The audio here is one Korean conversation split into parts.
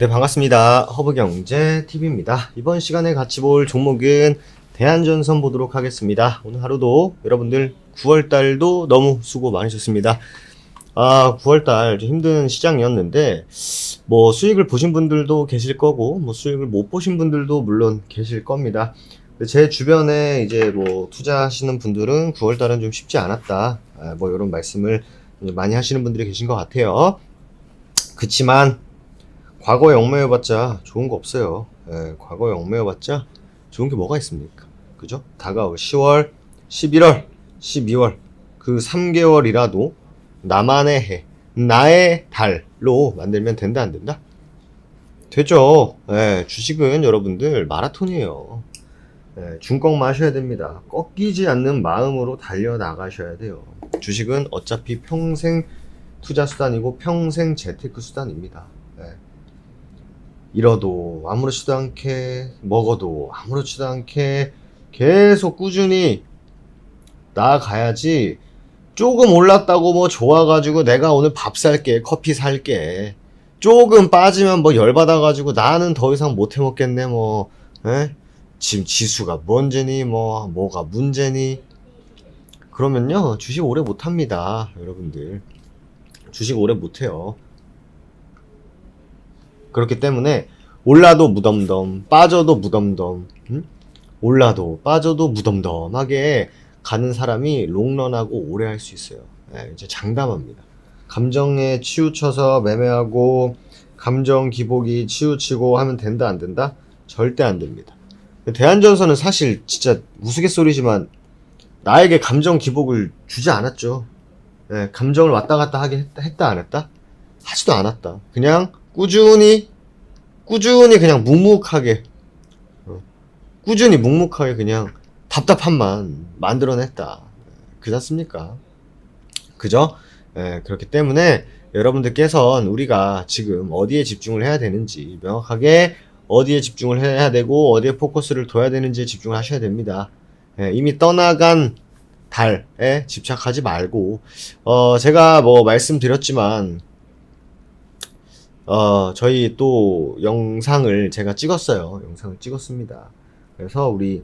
네, 반갑습니다. 허브경제 TV입니다. 이번 시간에 같이 볼 종목은 대한전선 보도록 하겠습니다. 오늘 하루도 여러분들 9월달도 너무 수고 많으셨습니다. 아, 9월달 좀 힘든 시장이었는데, 뭐 수익을 보신 분들도 계실 거고, 뭐 수익을 못 보신 분들도 물론 계실 겁니다. 제 주변에 이제 뭐 투자하시는 분들은 9월달은 좀 쉽지 않았다. 아, 뭐 이런 말씀을 많이 하시는 분들이 계신 것 같아요. 그치만, 과거에 얽매여봤자 좋은 거 없어요. 예, 과거에 얽매여봤자 좋은 게 뭐가 있습니까? 그죠? 다가올 10월, 11월, 12월 그 3개월이라도 나만의 해, 나의 달로 만들면 된다 안 된다? 되죠. 예, 주식은 여러분들 마라톤이에요. 예, 중꺾 마셔야 됩니다. 꺾이지 않는 마음으로 달려 나가셔야 돼요. 주식은 어차피 평생 투자 수단이고 평생 재테크 수단입니다. 예. 잃어도 아무렇지도 않게 먹어도 아무렇지도 않게 계속 꾸준히 나아가야지 조금 올랐다고 뭐 좋아가지고 내가 오늘 밥 살게 커피 살게. 조금 빠지면 뭐 열받아가지고 나는 더 이상 못 해먹겠네 뭐. 에? 지금 지수가 뭔지니 뭐 뭐가 문제니. 그러면요 주식 오래 못합니다 여러분들. 주식 오래 못해요 그렇기 때문에 올라도 무덤덤, 빠져도 무덤덤, 음? 올라도 빠져도 무덤덤하게 가는 사람이 롱런하고 오래 할 수 있어요. 예, 이제 장담합니다. 감정에 치우쳐서 매매하고 감정 기복이 치우치고 하면 된다 안 된다? 절대 안 됩니다. 대한전선은 사실 진짜 우스갯소리지만 나에게 감정 기복을 주지 않았죠. 예, 감정을 왔다 갔다 하게 했다, 했다 안 했다? 하지도 않았다. 그냥 꾸준히 꾸준히 그냥 묵묵하게 어, 꾸준히 묵묵하게 그냥 답답함만 만들어냈다. 그렇지 않습니까? 그죠? 예, 그렇기 때문에 여러분들께서는 우리가 지금 어디에 집중을 해야 되는지 명확하게 어디에 집중을 해야 되고 어디에 포커스를 둬야 되는지에 집중을 하셔야 됩니다. 예, 이미 떠나간 달에 집착하지 말고 어 제가 뭐 말씀드렸지만 어, 저희 또 영상을 제가 찍었어요. 영상을 찍었습니다. 그래서 우리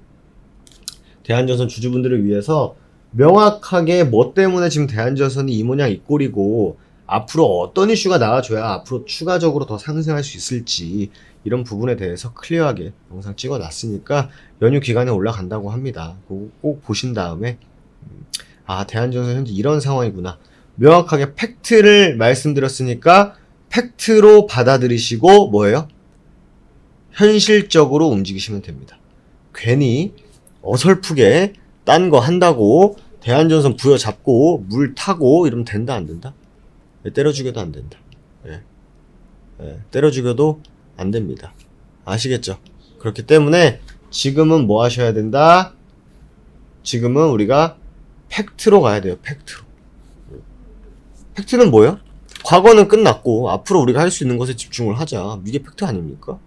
대한전선 주주분들을 위해서 명확하게 뭐 때문에 지금 대한전선이 이 모양 이 꼴이고 앞으로 어떤 이슈가 나와줘야 앞으로 추가적으로 더 상승할 수 있을지 이런 부분에 대해서 클리어하게 영상 찍어 놨으니까 연휴 기간에 올라간다고 합니다. 꼭 보신 다음에 음, 아 대한전선 현재 이런 상황이구나 명확하게 팩트를 말씀드렸으니까 팩트로 받아들이시고 뭐예요? 현실적으로 움직이시면 됩니다. 괜히 어설프게 딴 거 한다고 대한전선 부여잡고 물 타고 이러면 된다 안 된다? 예, 때려 죽여도 안 된다. 예. 예, 때려 죽여도 안 됩니다. 아시겠죠? 그렇기 때문에 지금은 뭐 하셔야 된다? 지금은 우리가 팩트로 가야 돼요. 팩트로. 팩트는 뭐예요? 과거는 끝났고 앞으로 우리가 할 수 있는 것에 집중을 하자. 이게 팩트 아닙니까?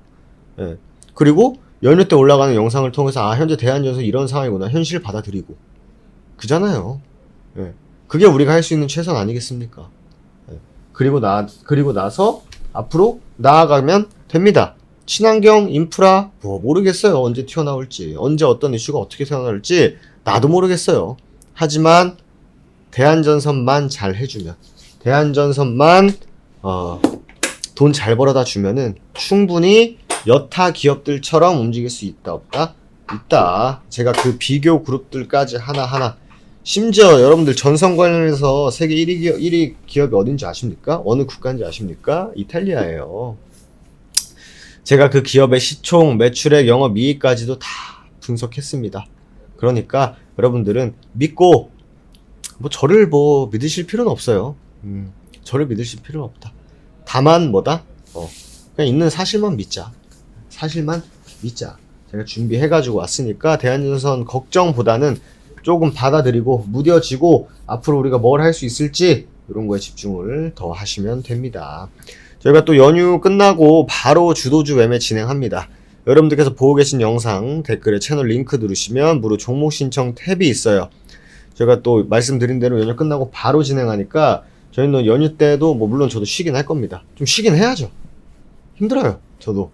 예. 그리고 연휴 때 올라가는 영상을 통해서 아 현재 대한전선 이런 상황이구나 현실을 받아들이고 그잖아요. 예. 그게 우리가 할 수 있는 최선 아니겠습니까? 예. 그리고 나 그리고 나서 앞으로 나아가면 됩니다. 친환경 인프라 뭐 모르겠어요. 언제 튀어나올지 언제 어떤 이슈가 어떻게 튀어나올지 나도 모르겠어요. 하지만 대한전선만 잘 해주면 대한전선만 어, 돈 잘 벌어다 주면은 충분히 여타 기업들처럼 움직일 수 있다 없다? 있다. 제가 그 비교 그룹들까지 하나 하나 심지어 여러분들 전선 관련해서 세계 1위 기업, 1위 기업이 어딘지 아십니까? 어느 국가인지 아십니까? 이탈리아예요. 제가 그 기업의 시총, 매출액, 영업이익까지도 다 분석했습니다. 그러니까 여러분들은 믿고 뭐 저를 뭐 믿으실 필요는 없어요. 음, 저를 믿으실 필요는 없다. 다만 뭐다? 어, 그냥 있는 사실만 믿자. 사실만 믿자. 제가 준비해가지고 왔으니까 대한전선 걱정보다는 조금 받아들이고 무뎌지고 앞으로 우리가 뭘 할 수 있을지 이런 거에 집중을 더 하시면 됩니다. 저희가 또 연휴 끝나고 바로 주도주 매매 진행합니다. 여러분들께서 보고 계신 영상 댓글에 채널 링크 누르시면 무료 종목 신청 탭이 있어요. 제가 또 말씀드린 대로 연휴 끝나고 바로 진행하니까 저희는 연휴 때도 뭐 물론 저도 쉬긴 할 겁니다. 좀 쉬긴 해야죠. 힘들어요. 저도.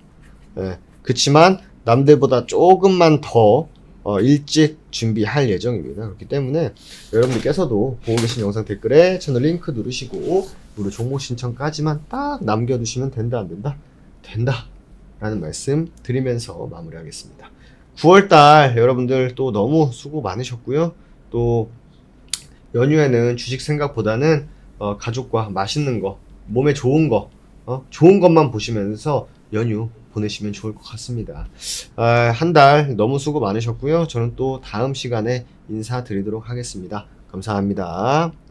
예. 그렇지만 남들보다 조금만 더 어, 일찍 준비할 예정입니다. 그렇기 때문에 여러분들께서도 보고 계신 영상 댓글에 채널 링크 누르시고 무료 종목 신청까지만 딱 남겨두시면 된다 안 된다? 된다. 라는 말씀 드리면서 마무리하겠습니다. 9월달 여러분들 또 너무 수고 많으셨고요. 또 연휴에는 주식 생각보다는 어, 가족과 맛있는 거, 몸에 좋은 거, 어, 좋은 것만 보시면서 연휴 보내시면 좋을 것 같습니다. 아, 한달 너무 수고 많으셨고요. 저는 또 다음 시간에 인사드리도록 하겠습니다. 감사합니다.